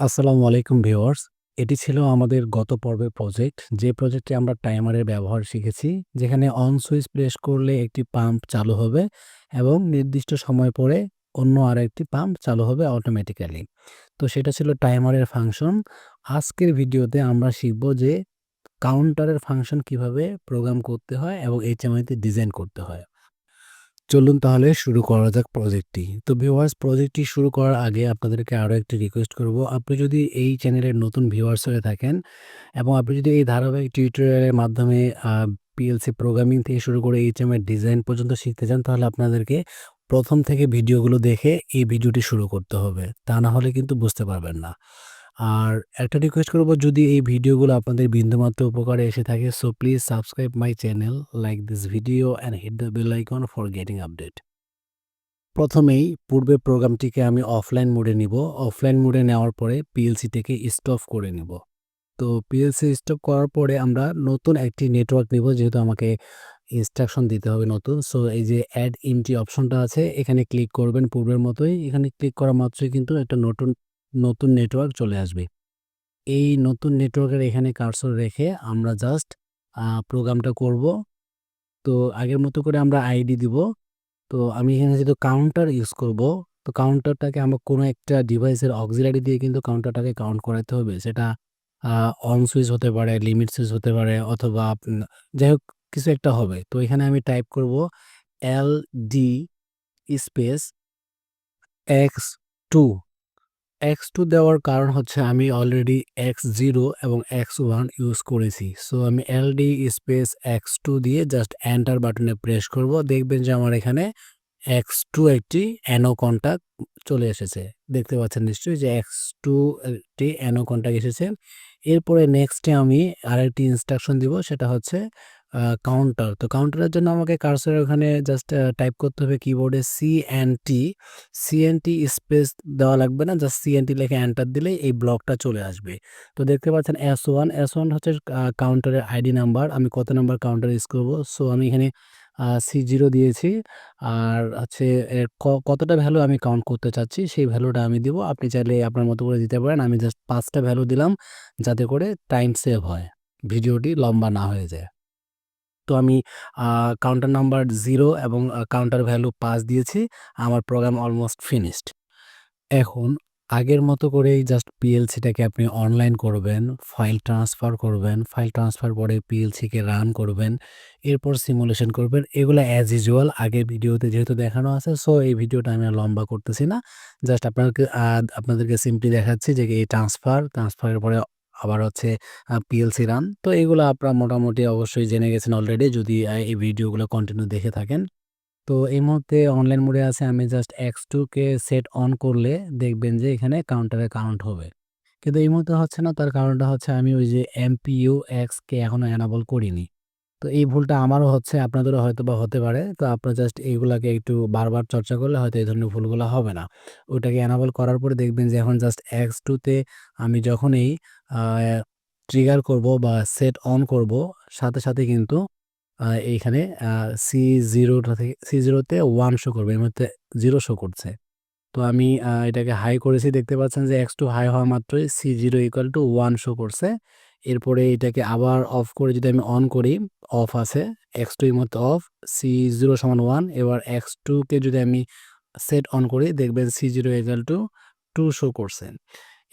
আসসালামু আলাইকুম ভিউয়ার্স। এটি ছিল আমাদের গত পর্বের প্রজেক্ট। যে প্রজেক্টে আমরা টাইমারের ব্যবহার শিখেছি। যেখানে অন সুইচ প্রেস করলে একটি পাম্প চালু হবে এবং নির্দিষ্ট সময় পরে অন্য আরেকটি পাম্প চালু হবে অটোমেটিক্যালি। তো সেটা ছিল টাইমারের ফাংশন। আজকের ভিডিওতে আমরা শিখব যে কাউন্টারের ফাংশন কীভাবে প্রোগ্রাম করতে হয় এবং এইচএমআই তে ডিজাইন করতে হয়। চলুন তাহলে শুরু করা যাক প্রজেক্টটি। তো ভিউয়ার্স প্রজেক্টটি শুরু করার আগে আপনাদেরকে আরও একটি রিকোয়েস্ট করব। আপনি যদি এই চ্যানেলের নতুন ভিউয়ার্স হয়ে থাকেন এবং আপনি যদি এই ধারাবাহিক টিউটোরিয়ালের মাধ্যমে পিএলসি প্রোগ্রামিং থেকে শুরু করে এইচএমআই ডিজাইন পর্যন্ত শিখতে চান, তাহলে আপনাদেরকে প্রথম থেকে ভিডিওগুলো দেখে এই ভিডিওটি শুরু করতে হবে। তা না হলে কিন্তু বুঝতে পারবেন না। আর একটা রিকোয়েস্ট করব যদি এই ভিডিওগুলো আপনাদের বিন্দুমাত্র উপকারে এসে থাকে so please subscribe my channel, like this video and hit the bell icon for getting update. প্রথমেই পূর্বের প্রোগ্রামটিকে আমি অফলাইন মোডে নিব। অফলাইন মোডে নেওয়ার পরে পিএলসি থেকে স্টপ করে নিব। তো পিএলসি স্টপ করার পরে আমরা নতুন একটি নেটওয়ার্ক নিব যেহেতু আমাকে ইনস্ট্রাকশন দিতে হবে নতুন। সো এই যে অ্যাড ইনটি অপশনটা আছে এখানে ক্লিক করবেন পূর্বের মতোই। এখানে ক্লিক করা মাত্রই কিন্তু একটা নতুন নতুন নেটওয়ার্ক চলে আসবে। এই নতুন নেটওয়ার্কের এখানে কার্সর রেখে আমরা জাস্ট প্রোগ্রামটা করব। তো আগের মতো করে আমরা আইডি দিব। তো আমি এখানে যেহেতু কাউন্টার ইউজ করব, তো কাউন্টারটাকে আমার কোনো একটা ডিভাইসের অক্সিলারি দিয়ে কিন্তু কাউন্টারটাকে কাউন্ট করাতে হবে। সেটা অন সুইচ হতে পারে, লিমিট সুইচ হতে পারে অথবা যাই হোক কিছু একটা হবে। তো এখানে আমি টাইপ করব এলডি স্পেস x2 x2 দেওয়ার কারণ হচ্ছে আমি অলরেডি x0 এবং x1 ইউজ করেছি। সো আমি এলডি স্পেস x2 দিয়ে জাস্ট এন্টার বাটনে প্রেস করব। দেখবেন যে আমার এখানে x2 একটি অ্যানো কন্টাক্ট চলে এসেছে। দেখতে পাচ্ছেন নিশ্চয়ই যে x2 একটি অ্যানো কন্টাক্ট এসেছে। এরপরে নেক্সটে আমি আরেকটি ইনস্ট্রাকশন দিব, সেটা হচ্ছে কাউন্টার। তো কাউন্টারের জন্য আমাকে কার্সরের ওখানে জাস্ট টাইপ করতে হবে কিবোর্ডে সিএনটি, সিএনটি স্পেস দেওয়া লাগবে না। জাস্ট সিএনটি লিখে এন্টার দিলেই এই ব্লকটা চলে আসবে। তো দেখতে পাচ্ছেন S1, S1 হচ্ছে কাউন্টারের আইডি নাম্বার। আমি কত নাম্বার কাউন্টার ইউজ করব সো আমি এখানে সি জিরো দিয়েছি। আর হচ্ছে এর কতটা ভ্যালু আমি কাউন্ট করতে চাচ্ছি সেই ভ্যালুটা আমি দিব। আপনি চাইলে আপনার মতো করে দিতে পারেন। আমি জাস্ট পাঁচটা ভ্যালু দিলাম যাতে করে টাইম সেভ হয়। ভিডিওটি লম্বা না হয়ে যায়। তো আমি কাউন্টার নাম্বার জিরো এবং কাউন্টার ভ্যালু ৫ দিয়েছি। আমার প্রোগ্রাম অলমোস্ট ফিনিশড। এখন আগের মতো করেই জাস্ট পিএলসিটাকে আপনি অনলাইন করবেন, ফাইল ট্রান্সফার করবেন, ফাইল ট্রান্সফার পরে পিএলসিকে রান করবেন, এরপর সিমুলেশন করবেন। এগুলো অ্যাজ ইউজুয়াল আগের ভিডিওতে যেহেতু দেখানো আছে সো এই ভিডিওটা আমি লম্বা করতেছি না। জাস্ট আপনাকে আপনাদেরকে সিম্পলি দেখাচ্ছি যে এই ট্রান্সফার, ট্রান্সফারের পরে আবার হচ্ছে পিএলসি রান। তো এগুলো আপনারা মোটামুটি অবশ্যই জেনে গেছেন অলরেডি যদি এই ভিডিওগুলো কন্টিনিউ দেখে থাকেন। তো এই মুহূর্তে অনলাইন মোডে আছে, আমি জাস্ট এক্স টুকে সেট অন করলে দেখবেন যে এখানে কাউন্টারে কাউন্ট হবে। কিন্তু এই মুহূর্তে হচ্ছে না, তার কারণটা হচ্ছে আমি ওই যে এমপিউ এক্সকে এখনও অ্যানাবল করিনি। তো এই ভুলটা আমারও হচ্ছে আপনাদেরও হয়তো বা হতে পারে। তো আপনার জাস্ট এগুলাকে একটু বারবার চর্চা করলে হয়তো এই ধরনের ভুলগুলো হবে না। ওটাকে অ্যানাবল করার পরে দেখবেন যে এখন জাস্ট এক্স টুতে আমি যখনই ট্রিগার করব বা সেট অন করব সাথে, সাথে কিন্তু এইখানে সি জিরোটা থেকে সি জিরোতে ওয়ান শো করবে। এর মধ্যে জিরো শো করছে। তো আমি এটাকে হাই করেছি দেখতে পাচ্ছেন যে এক্স টু হাই হওয়া মাত্রই C zero equal to one show করছে। এরপরে এটাকে আবার অফ করে যদি আমি অন করি, অফ আছে। এক্স টু এই মুহূর্তে অফ, সি জিরো সমান ওয়ান এবার x2 কে যদি আমি সেট অন করি দেখবেন C zero equal to two show করছে।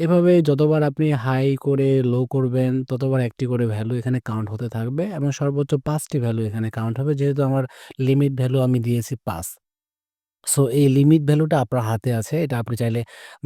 এভাবে যতবার আপনি হাই করে লো করবেন ততবার একটি করে ভ্যালু এখানে কাউন্ট হতে থাকবে এবং সর্বোচ্চ পাঁচটি ভ্যালু এখানে কাউন্ট হবে যেহেতু আমার লিমিট ভ্যালু আমি দিয়েছি ৫। সো এই লিমিট ভ্যালুটা আপনার হাতে আছে। এটা আপনি চাইলে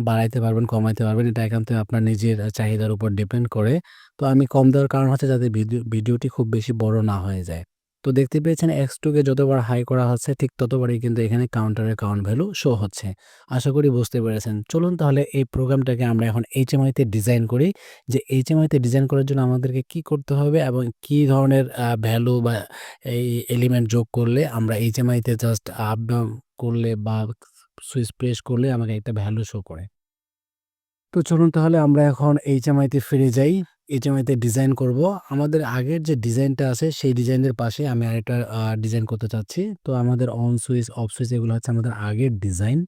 বাড়াইতে পারবেন, কমাইতে পারবেন। এটা একান্ত আপনার নিজের চাহিদার উপর ডিপেন্ড করে। তো আমি কম দেওয়ার কারণ হচ্ছে যাতে ভিডিও ভিডিওটি খুব বেশি বড় না হয়ে যায়। তো দেখতে পেয়েছেন এক্স টুকে যতবার হাই করা হচ্ছে, ঠিক ততবারই কিন্তু এখানে কাউন্টারের কাউন্ট ভ্যালু শো হচ্ছে। আশা করি বুঝতে পেরেছেন। চলুন তাহলে এই প্রোগ্রামটাকে আমরা এখন এইচএমআই তে ডিজাইন করি। যে এইচএমআই তে ডিজাইন করার জন্য আমাদেরকে কি করতে হবে এবং কি ধরনের ভ্যালু বা এই এলিমেন্ট যোগ করলে আমরা এইচএমআই তে জাস্ট আপ ডাউন করলে বা সুইচ প্রেস করলে আমাকে একটা ভ্যালু শো করে। তো চলুন তাহলে আমরা এখন এইচএমআই তে ফিরে যাই। তে ডিজাইন করব। আমাদের আগের যে ডিজাইনটা আছে সেই ডিজাইনের পাশে আমি আরেকটা ডিজাইন করতে চাচ্ছি। তো আমাদের অন সুইচ, অফ সুইচ এগুলো হচ্ছে আমাদের আগের ডিজাইন।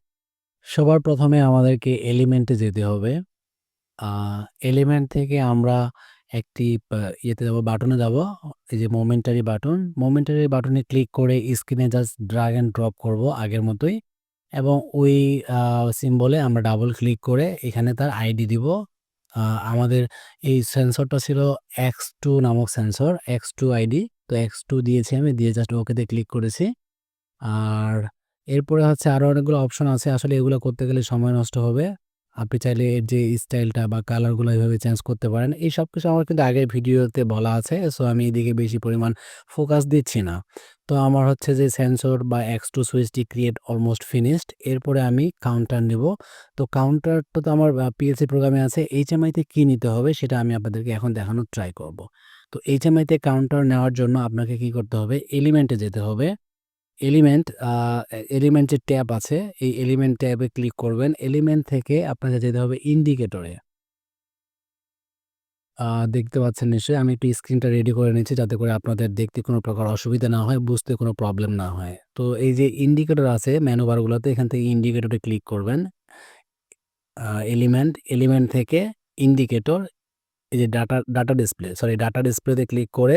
সবার প্রথমে আমাদেরকে এলিমেন্টে যেতে হবে। এলিমেন্ট থেকে আমরা একটি ইয়েতে যাব বাটনে যাব। এই যে মোমেন্টারি বাটন। মোমেন্টারি বাটনে ক্লিক করে স্ক্রিনে জাস্ট ড্রাগ অ্যান্ড ড্রপ করব আগের মতোই এবং ওই সিম্বলে আমরা ডাবল ক্লিক করে এখানে তার আইডি দিব। আমাদের এই সেন্সরটা ছিল X2 নামক সেন্সর, এক্স X2 আইডি। তো X2 দিয়েছি আমি, দিয়ে জাস্ট ওকেতে ক্লিক করেছি। আর এরপরে হচ্ছে আরও অনেকগুলো অপশন আছে। আসলে এগুলো করতে গেলে সময় নষ্ট হবে। আপনি চাইলে এর যে স্টাইলটা বা কালারগুলো এভাবে চেঞ্জ করতে পারেন। এই সব কিছু আমার কিন্তু আগের ভিডিওতে বলা আছে। সো আমি এদিকে বেশি পরিমাণ ফোকাস দিচ্ছি না। তো আমার হচ্ছে যে সেন্সর বা X2 সুইচটি ক্রিয়েট অলমোস্ট ফিনিশড। এরপরে আমি কাউন্টার নেব। তো কাউন্টারটা তো আমার পিএলসি প্রোগ্রামে আছে। HMI তে কি নিতে হবে সেটা আমি আপনাদেরকে এখন দেখানোর ট্রাই করব। তো HMI তে কাউন্টার নেওয়ার জন্য আপনাকে কি করতে হবে? এলিমেন্টে যেতে হবে। এলিমেন্ট আ এ এলিমেন্টের ট্যাব আছে। এই এলিমেন্ট ট্যাবে ক্লিক করবেন। এলিমেন্ট থেকে আপনাকে যেতে হবে ইন্ডিকেটরে। দেখতে পাচ্ছেন নিশ্চয়ই। আমি একটু স্ক্রিনটা রেডি করে নিচ্ছি যাতে করে আপনাদের দেখতে কোনো প্রকার অসুবিধা না হয়, বুঝতে কোনো প্রবলেম না হয়। তো এই যে ইন্ডিকেটর আছে বারগুলোতে এখান থেকে ইন্ডিকেটরে ক্লিক করবেন। এলিমেন্ট, এলিমেন্ট থেকে ইন্ডিকেটর এই যে data data display sorry data ডিসপ্লেতে ক্লিক করে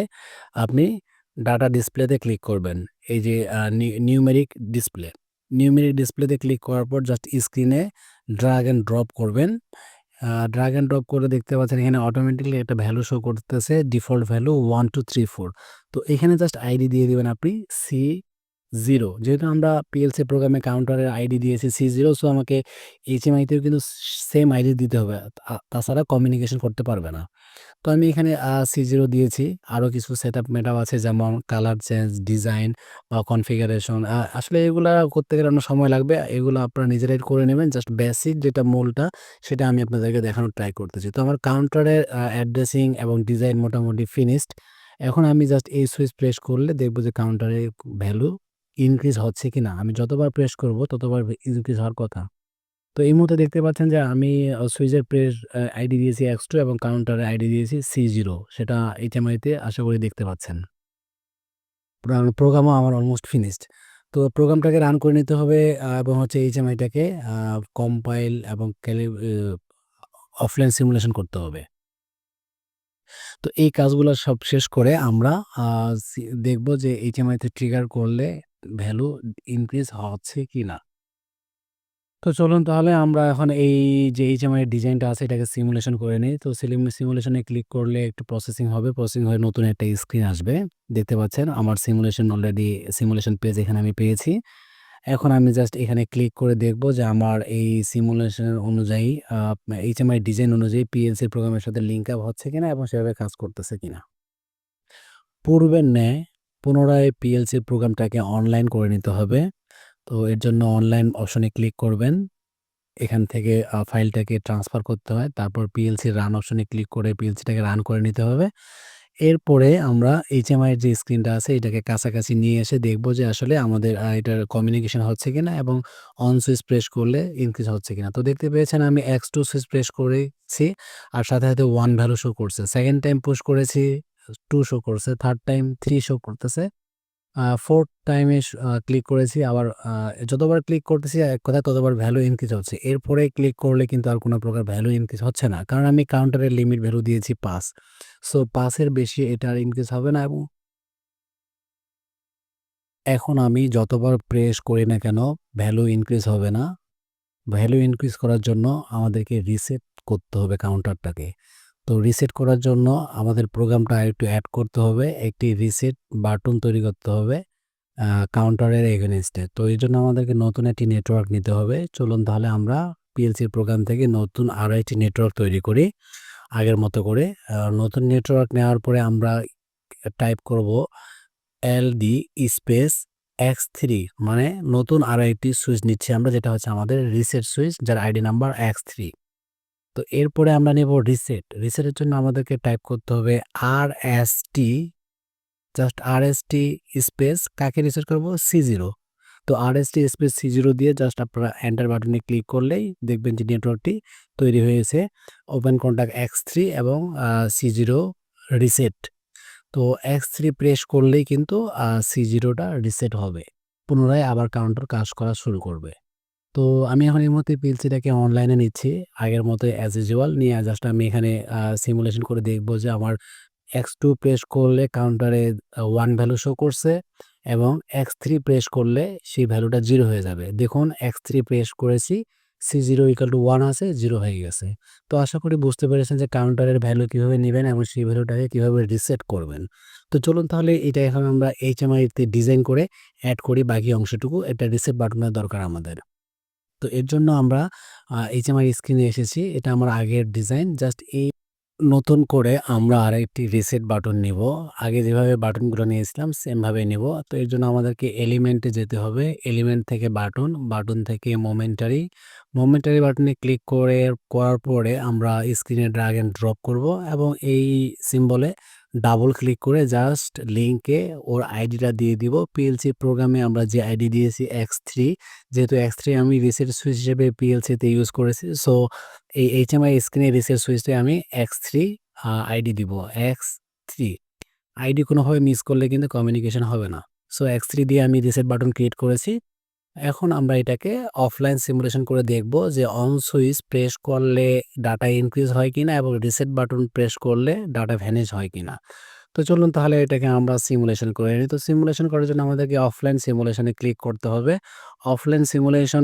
আপনি ডাটা ডিসপ্লেতে ক্লিক করবেন। এই যে নিউমেরিক ডিসপ্লে। নিউমেরিক ডিসপ্লেতে ক্লিক করার পর জাস্ট স্ক্রিনে ড্রাগ অ্যান্ড ড্রপ করবেন। ড্রাগ অ্যান্ড ড্রপ করে দেখতে পাচ্ছেন, এখানে অটোমেটিকলি একটা ভ্যালু শো করতেছে। ডিফল্ট ভ্যালু 1 2 3 4 তো এখানে জাস্ট আইডি দিয়ে দেবেন আপনি C0 যেহেতু আমরা পিএলসি প্রোগ্রামে কাউন্টারের আইডি দিয়েছি সি জিরো সো আমাকে HMI তেও কিন্তু সেম আইডি দিতে হবে। তাছাড়া কমিউনিকেশন করতে পারবে না। তো আমি এখানে আ C0 দিয়েছি। আরও কিছু সেট আপ মেটআপ আছে যেমন কালার চেঞ্জ, ডিজাইন বা কনফিগারেশন। আসলে এগুলা করতে গেলে অনেক সময় লাগবে। এগুলো আপনারা নিজেরাই করে নেবেন। জাস্ট বেসিক যেটা মূলটা সেটা আমি আপনাদেরকে দেখানোর ট্রাই করতেছি। তো আমার কাউন্টারের অ্যাড্রেসিং এবং ডিজাইন মোটামুটি ফিনিশড। এখন আমি জাস্ট এই সুইচ প্রেস করলে দেখব যে কাউন্টারের ভ্যালু ইনক্রিজ হচ্ছে কিনা। আমি যতবার প্রেস করব, ততবার ইনক্রিজ হওয়ার কথা। তো এই মুহূর্তে দেখতে পাচ্ছেন যে আমি সুইচের প্রেস আইডি দিয়েছি এক্স টু এবং কাউন্টারের আইডি দিয়েছি সি জিরো সেটা HMI তে আশা করি দেখতে পাচ্ছেন। প্রোগ্রামও আমার অলমোস্ট ফিনিশড। তো প্রোগ্রামটাকে রান করে নিতে হবে এবং হচ্ছে HMI টাকে আ কম্পাইল এবং ক্যালি অফলাইন সিমুলেশন করতে হবে। তো এই কাজগুলো সব শেষ করে আমরা দেখব যে HMI তে ট্রিগার করলে ভ্যালু ইনক্রিজ হচ্ছে কি না তো চলুন তাহলে আমরা এখন এই যে HMI এর ডিজাইনটা আছে, এটাকে সিমুলেশন করে নিই তো সিমুলেশনে ক্লিক করলে একটু প্রসেসিং হবে। প্রসেসিং হয়ে নতুন একটা স্ক্রিন আসবে। দেখতে পাচ্ছেন, আমার সিমুলেশন অলরেডি সিমুলেশন পেজ এখানে আমি পেয়েছি। এখন আমি জাস্ট এখানে ক্লিক করে দেখব যে আমার এই সিমুলেশনের অনুযায়ী HMI ডিজাইন অনুযায়ী পিএলসি প্রোগ্রামের সাথে লিঙ্ক আপ হচ্ছে কিনা এবং সেভাবে কাজ করতেছে কিনা। পূর্বের ন্যায় পুনরায় পিএলসির প্রোগ্রামটাকে অনলাইন করে নিতে হবে। তো এর জন্য অনলাইন অপশনে ক্লিক করবেন। এখান থেকে ফাইলটাকে ট্রান্সফার করতে হয়। তারপর পিএলসি রান অপশনে ক্লিক করে পিএলসিটাকে রান করে নিতে হবে। এরপরে আমরা এর যে স্ক্রিনটা আছে এটাকে কাছাকাছি নিয়ে এসে দেখব যে আসলে আমাদের এটার কমিউনিকেশন হচ্ছে কিনা এবং অন সুইচ প্রেস করলে ইনক্রিজ হচ্ছে কিনা। তো দেখতে পেয়েছেন আমি এক্স টু সুইচ প্রেস করেছি আর সাথে, সাথে ওয়ান ভ্যালু শো করছে। সেকেন্ড টাইম পুশ করেছি 2 শো করছে। থার্ড টাইম থ্রি শো করতেছে। ফোর্থ টাইমে ক্লিক করেছি, আবার যতবার ক্লিক করতেছি, এক কথায় ততবার ভ্যালু ইনক্রিজ হচ্ছে। এরপরে ক্লিক করলে কিন্তু আর কোনো প্রকার ভ্যালু ইনক্রিজ হচ্ছে না। কারণ আমি কাউন্টারের লিমিট ভ্যালু দিয়েছি 5 সো 5 এর বেশি এটা আর ইনক্রিজ হবে না এবং এখন আমি যতবার প্রেস করি না কেন ভ্যালু ইনক্রিজ হবে না। ভ্যালু ইনক্রিজ করার জন্য আমাদেরকে রিসেট করতে হবে কাউন্টারটাকে। তো রিসেট করার জন্য আমাদের প্রোগ্রামটা আরেকটু অ্যাড করতে হবে। একটি রিসেট বাটন তৈরি করতে হবে কাউন্টারের এগেনস্টে তো এই জন্য আমাদেরকে নতুন একটি নেটওয়ার্ক নিতে হবে। চলুন তাহলে আমরা পিএলসির প্রোগ্রাম থেকে নতুন আরও একটি নেটওয়ার্ক তৈরি করি। আগের মতো করে। নতুন নেটওয়ার্ক নেওয়ার পরে আমরা টাইপ করব L D space X three মানে নতুন আরও একটি সুইচ নিচ্ছি আমরা, যেটা হচ্ছে আমাদের রিসেট সুইচ যার আইডি নাম্বার X3 তো এরপরে আমরা নেব রিসেট। রিসেটের জন্য আমাদেরকে টাইপ করতে হবে RST জাস্ট RST স্পেস কাকে রিসেট করব? C0 তো RST স্পেস C0 দিয়ে জাস্ট আপনারা এন্টার বাটনে ক্লিক করলেই দেখবেন যে নেটওয়ার্কটি তৈরি হয়েছে। ওপেন কন্টাক্ট X3 এবং আ C0 রিসেট। তো X3 প্রেস করলেই কিন্তু আ C0 টা রিসেট হবে। পুনরায় আবার কাউন্টার কাজ করা শুরু করবে। তো আমি এখন এই মুহূর্তে পিএলসিটাকে অনলাইনে নিচ্ছি। আগের মতো অ্যাজ ইউজুয়াল নিয়ে জাস্ট আমি এখানে সিমুলেশন করে দেখব যে আমার এক্স টু প্রেস করলে কাউন্টারে ওয়ান ভ্যালু শো করছে এবং এক্স থ্রি প্রেস করলে সেই ভ্যালুটা জিরো হয়ে যাবে। দেখুন এক্স থ্রি প্রেস করেছি, C0 ইকুয়াল টু ওয়ান আছে, জিরো হয়ে গেছে। তো আশা করি বুঝতে পেরেছেন যে কাউন্টারের ভ্যালু কীভাবে নিবেন এবং সেই ভ্যালুটাকে কীভাবে রিসেট করবেন। তো চলুন তাহলে এটা এখন আমরা HMI তে ডিজাইন করে অ্যাড করি বাকি অংশটুকু। এটা রিসেট বাটনের দরকার আমাদের। তো এর জন্য আমরা আ HMI স্ক্রিনে এসেছি। এটা আমার আগের ডিজাইন। জাস্ট এই নতুন করে আমরা আর একটি রিসেট বাটন নিব। আগে যেভাবে বাটনগুলো নিয়েছিলাম সেম ভাবে নিব। তো এর জন্য আমাদেরকে এলিমেন্টে যেতে হবে। এলিমেন্ট থেকে বাটন, বাটন থেকে মোমেন্টারি। মোমেন্টারি বাটনে ক্লিক করে করার পরে আমরা স্ক্রিনে ড্রাগ অ্যান্ড ড্রপ করব এবং এই সিম্বলে ডাবল ক্লিক করে জাস্ট লিঙ্কে ওর আইডিটা দিয়ে দিব। পিএলসি প্রোগ্রামে আমরা যে আইডি দিয়েছি এক্স থ্রি যেহেতু এক্স থ্রি আমি রিসেট সুইচ হিসেবে পিএলসিতে ইউজ করেছি। সো এই HMI স্ক্রিনে রিসেট সুইচে আমি X3 আ আইডি দিব। এক্স থ্রি আইডি কোনোভাবে মিস করলে কিন্তু কমিউনিকেশন হবে না। সো এক্স থ্রি দিয়ে আমি রিসেট বাটন ক্রিয়েট করেছি। এখন আমরা এটাকে অফলাইন সিমুলেশন করে দেখব যে অন সুইচ প্রেস করলে ডাটা ইনক্রিজ হয় কিনা এবং রিসেট বাটন প্রেস করলে ডাটা ভ্যানেজ হয় কিনা। তো চলুন তাহলে এটাকে আমরা সিমুলেশন করে নিই। তো সিমুলেশন করার জন্য আমাদেরকে অফলাইন সিমুলেশনে ক্লিক করতে হবে। Offline simulation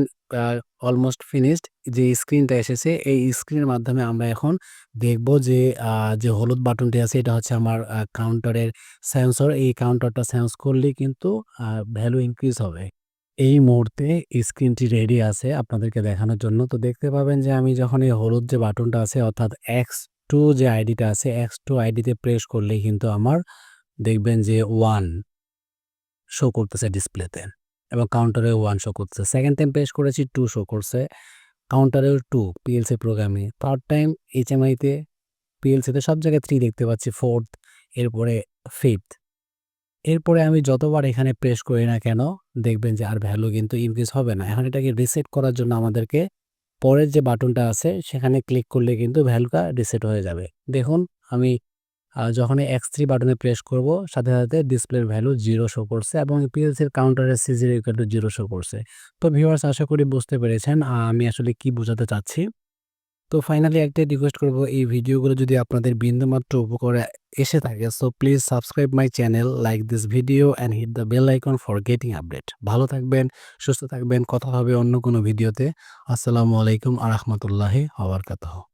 almost finished. যে স্ক্রিনটা এসেছে, এই স্ক্রিনের মাধ্যমে আমরা এখন দেখব যে যে হলুদ বাটনটি আছে, এটা হচ্ছে আমার কাউন্টারের সেন্সর। এই কাউন্টারটা সেন্স করলেই কিন্তু ভ্যালু ইনক্রিজ হবে। এই মুহূর্তে স্ক্রিনটি রেডি আছে আপনাদেরকে দেখানোর জন্য। তো দেখতে পাবেন যে আমি যখন এই হলুদ যে বাটনটা আছে, অর্থাৎ এক্স টু যে আইডিটা আছে এক্স টু আইডিতে প্রেস করলে কিন্তু আমার দেখবেন যে ওয়ান শো করতেছে ডিসপ্লেতে এবং কাউন্টারেও ওয়ান শো করতেছে। সেকেন্ড টাইম প্রেস করেছি টু শো করছে। কাউন্টারেও 2 পিএলসি প্রোগ্রামে। থার্ড টাইম HMI তে পিএলসিতে সব জায়গায় থ্রি দেখতে পাচ্ছি। ফোর্থ এরপরে ফিফথ। এরপরে আমি যতবার এখানে প্রেস করি না কেন দেখবেন যে আর ভ্যালু কিন্তু ইনক্রিজ হবে না। এখন এটাকে রিসেট করার জন্য আমাদেরকে পরের যে বাটনটা আছে সেখানে ক্লিক করলে কিন্তু ভ্যালুটা রিসেট হয়ে যাবে। দেখুন আমি যখন এক্স থ্রি বাটনে প্রেস করব সাথে, সাথে ডিসপ্লের ভ্যালু জিরো শো করছে এবং পিএলসির কাউন্টারে C0 ইকুয়াল টু 0 শো করছে। তো ভিউয়ার্স আশা করি বুঝতে পেরেছেন আমি আসলে কি বোঝাতে চাচ্ছি। তো ফাইনালি একটাই রিকোয়েস্ট করব এই ভিডিওগুলো যদি আপনাদের বিন্দুমাত্র উপকারে এসে থাকে so please subscribe my channel, like this video and hit the bell icon for getting update. ভালো থাকবেন, সুস্থ থাকবেন। কথা হবে অন্য কোনো ভিডিওতে। আসসালামু আলাইকুম আ হওয়ার কথা।